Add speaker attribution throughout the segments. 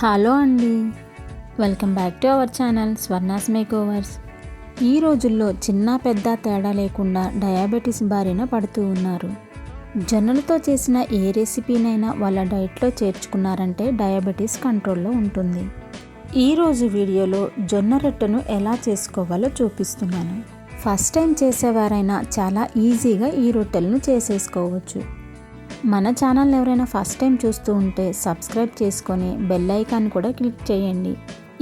Speaker 1: Hello అండి. Welcome back to our channel Swarna's makeovers. ఈ రోజుల్లో చిన్న పెద్ద తేడా లేకుండా డయాబెటీస్ బారిన పడుతూ ఉన్నారు. జొన్నలతో చేసిన ఏ రెసిపీనైనా వాళ్ళ డైట్లో చేర్చుకున్నారంటే డయాబెటీస్ కంట్రోల్లో ఉంటుంది. ఈరోజు వీడియోలో జొన్న రొట్టెను ఎలా చేసుకోవాలో చూపిస్తున్నాను. ఫస్ట్ టైం చేసేవారైనా చాలా ఈజీగా ఈ రొట్టెలను చేసేసుకోవచ్చు. మన ఛానల్ ఎవరైనా ఫస్ట్ టైం చూస్తూ ఉంటే సబ్స్క్రైబ్ చేసుకొని బెల్ ఐకాన్ కూడా క్లిక్ చేయండి.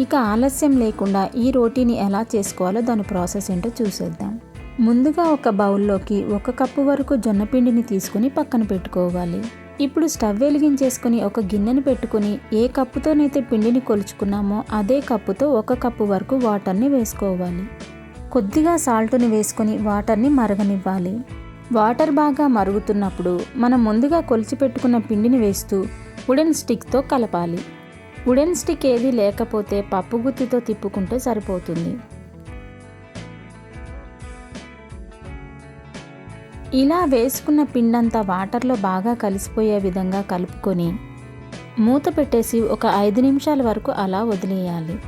Speaker 1: ఇక ఆలస్యం లేకుండా ఈ రోటీని ఎలా చేసుకోవాలో దాని ప్రాసెస్ ఏంటో చూసేద్దాం. ముందుగా ఒక బౌల్లోకి ఒక కప్పు వరకు జొన్నపిండిని తీసుకుని పక్కన పెట్టుకోవాలి. ఇప్పుడు స్టవ్ వెలిగించేసుకుని ఒక గిన్నెని పెట్టుకుని ఏ కప్పుతోనైతే పిండిని కొలుచుకున్నామో అదే కప్పుతో ఒక కప్పు వరకు వాటర్ని వేసుకోవాలి. కొద్దిగా సాల్ట్ని వేసుకొని వాటర్ని మరగనివ్వాలి. వాటర్ బాగా మరుగుతున్నప్పుడు మనం ముందుగా కొలిచిపెట్టుకున్న పిండిని వేస్తూ వుడెన్ స్టిక్తో కలపాలి. వుడెన్ స్టిక్ ఏది లేకపోతే పప్పు గుత్తితో తిప్పుకుంటే సరిపోతుంది. ఇలా వేసుకున్న పిండంతా వాటర్లో బాగా కలిసిపోయే విధంగా కలుపుకొని మూత పెట్టేసి ఒక ఐదు నిమిషాల వరకు అలా వదిలేయాలి.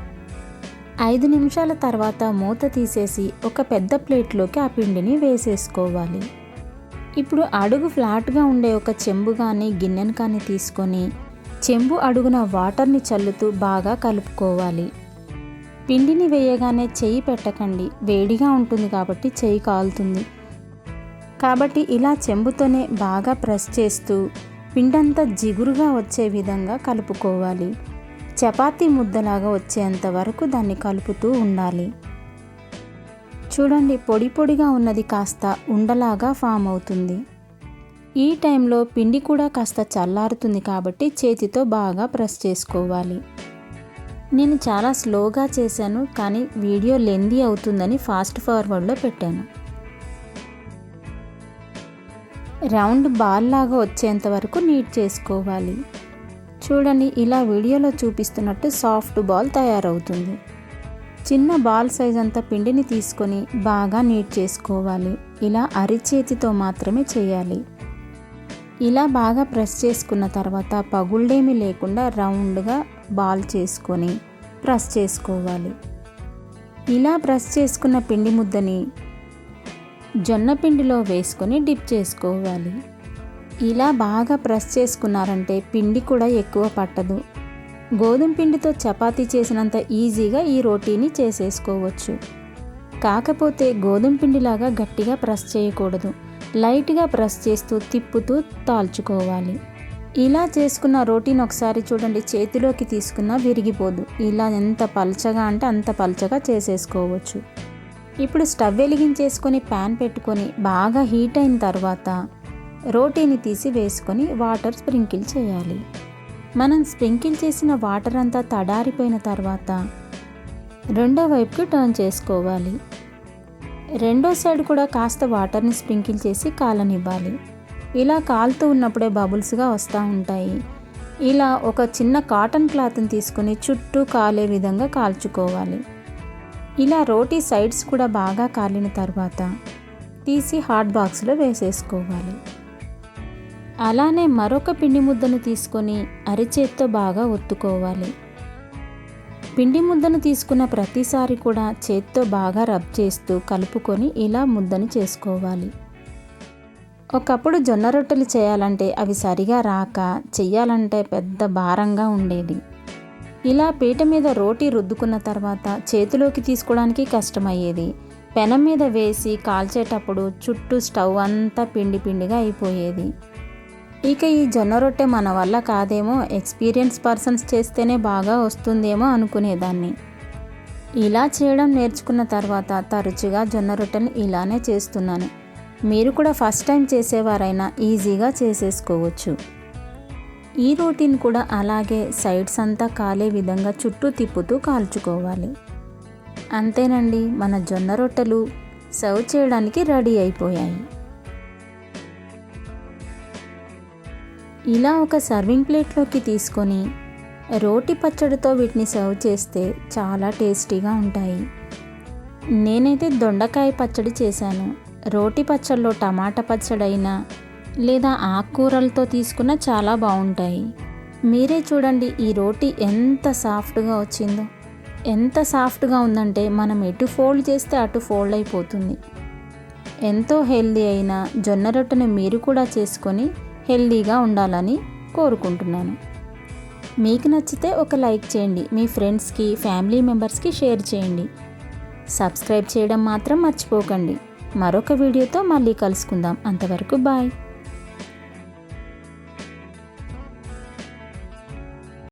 Speaker 1: ఐదు నిమిషాల తర్వాత మూత తీసేసి ఒక పెద్ద ప్లేట్లోకి ఆ పిండిని వేసేసుకోవాలి. ఇప్పుడు అడుగు ఫ్లాట్గా ఉండే ఒక చెంబు కానీ గిన్నెను కానీ తీసుకొని చెంబు అడుగున వాటర్ని చల్లుతూ బాగా కలుపుకోవాలి. పిండిని వేయగానే చెయ్యి పెట్టకండి. వేడిగా ఉంటుంది కాబట్టి చెయ్యి కాలుతుంది. కాబట్టి ఇలా చెంబుతోనే బాగా ప్రెస్ చేస్తూ పిండంతా జిగురుగా వచ్చే విధంగా కలుపుకోవాలి. చపాతీ ముద్దలాగా వచ్చేంత వరకు దాన్ని కలుపుతూ ఉండాలి. చూడండి పొడి పొడిగా ఉన్నది కాస్త ఉండలాగా ఫామ్ అవుతుంది. ఈ టైంలో పిండి కూడా కాస్త చల్లారుతుంది కాబట్టి చేతితో బాగా ప్రెస్ చేసుకోవాలి. నేను చాలా స్లోగా చేశాను కానీ వీడియో లెందీ అవుతుందని ఫాస్ట్ ఫార్వర్డ్లో పెట్టాను. రౌండ్ బాల్ లాగా వచ్చేంత వరకు నీట్ చేసుకోవాలి. చూడండి ఇలా వీడియోలో చూపిస్తున్నట్టు సాఫ్ట్ బాల్ తయారవుతుంది. చిన్న బాల్ సైజ్ అంత పిండిని తీసుకొని బాగా నీట్ చేసుకోవాలి. ఇలా అరిచేతితో మాత్రమే చేయాలి. ఇలా బాగా ప్రెస్ చేసుకున్న తర్వాత పగుళ్ళేమీ లేకుండా రౌండ్గా బాల్ చేసుకొని ప్రెస్ చేసుకోవాలి. ఇలా ప్రెస్ చేసుకున్న పిండి ముద్దని జొన్న పిండిలో వేసుకొని డిప్ చేసుకోవాలి. ఇలా బాగా ప్రెస్ చేసుకున్నారంటే పిండి కూడా ఎక్కువ పట్టదు. గోధుమ పిండితో చపాతీ చేసినంత ఈజీగా ఈ రోటీని చేసేసుకోవచ్చు. కాకపోతే గోధుమ పిండిలాగా గట్టిగా ప్రెస్ చేయకూడదు. లైట్గా ప్రెస్ చేస్తూ తిప్పుతూ తాల్చుకోవాలి. ఇలా చేసుకున్న రోటీని ఒకసారి చూడండి. చేతిలోకి తీసుకున్నా విరిగిపోదు. ఇలా ఎంత పల్చగా అంటే అంత పలచగా చేసేసుకోవచ్చు. ఇప్పుడు స్టవ్ వెలిగించేసుకొని ప్యాన్ పెట్టుకొని బాగా హీట్ అయిన తర్వాత రోటీని తీసి వేసుకొని వాటర్ స్ప్రింకిల్ చేయాలి. మనం స్ప్రింకిల్ చేసిన వాటర్ అంతా తడారిపోయిన తర్వాత రెండో వైపుకి టర్న్ చేసుకోవాలి. రెండో సైడ్ కూడా కాస్త వాటర్ని స్ప్రింకిల్ చేసి కాలనివ్వాలి. ఇలా కాలుతూ ఉన్నప్పుడే బబుల్స్గా వస్తూ ఉంటాయి. ఇలా ఒక చిన్న కాటన్ క్లాత్ని తీసుకుని చుట్టూ కాలే విధంగా కాల్చుకోవాలి. ఇలా రోటీ సైడ్స్ కూడా బాగా కాలిన తర్వాత తీసి హాట్ బాక్స్లో వేసేసుకోవాలి. అలానే మరొక పిండి ముద్దను తీసుకొని అరిచేత్తో బాగా ఒత్తుకోవాలి. పిండి ముద్దను తీసుకున్న ప్రతిసారి కూడా చేత్తో బాగా రబ్ చేస్తూ కలుపుకొని ఇలా ముద్దను చేసుకోవాలి. ఒకప్పుడు జొన్న రొట్టెలు చేయాలంటే అవి సరిగా రాక చెయ్యాలంటే పెద్ద భారంగా ఉండేది. ఇలా పీట మీద రోటీ రుద్దుకున్న తర్వాత చేతిలోకి తీసుకోవడానికి కష్టమయ్యేది. పెనం మీద వేసి కాల్చేటప్పుడు చుట్టూ స్టవ్ అంతా పిండి పిండిగా అయిపోయేది. ఇక ఈ జొన్న రొట్టె మన వల్ల కాదేమో ఎక్స్పీరియన్స్ పర్సన్స్ చేస్తేనే బాగా వస్తుందేమో అనుకునేదాన్ని. ఇలా చేయడం నేర్చుకున్న తర్వాత తరచుగా జొన్న రొట్టెలు ఇలానే చేస్తున్నాను. మీరు కూడా ఫస్ట్ టైం చేసేవారైనా ఈజీగా చేసేసుకోవచ్చు. ఈ రోటీని కూడా అలాగే సైడ్స్ అంతా కాలే విధంగా చుట్టూ తిప్పుతూ కాల్చుకోవాలి. అంతేనండి మన జొన్న రొట్టెలు సర్వ్ చేయడానికి రెడీ అయిపోయాయి. ఇలా ఒక సర్వింగ్ ప్లేట్లోకి తీసుకొని రోటి పచ్చడితో వీటిని సర్వ్ చేస్తే చాలా టేస్టీగా ఉంటాయి. నేనైతే దొండకాయ పచ్చడి చేశాను. రోటి పచ్చడిలో టమాటా పచ్చడి అయినా లేదా ఆకుకూరలతో తీసుకున్న చాలా బాగుంటాయి. మీరే చూడండి ఈ రోటీ ఎంత సాఫ్ట్గా వచ్చిందో. ఎంత సాఫ్ట్గా ఉందంటే మనం ఎటు ఫోల్డ్ చేస్తే అటు ఫోల్డ్ అయిపోతుంది. ఎంతో హెల్దీ అయిన జొన్న రొట్టెను మీరు కూడా చేసుకొని హెల్దీగా ఉండాలని కోరుకుంటున్నాను. మీకు నచ్చితే ఒక లైక్ చేయండి. మీ ఫ్రెండ్స్కి ఫ్యామిలీ మెంబర్స్కి షేర్ చేయండి. సబ్స్క్రైబ్ చేయడం మాత్రం మర్చిపోకండి. మరొక వీడియోతో మళ్ళీ కలుసుకుందాం. అంతవరకు బాయ్.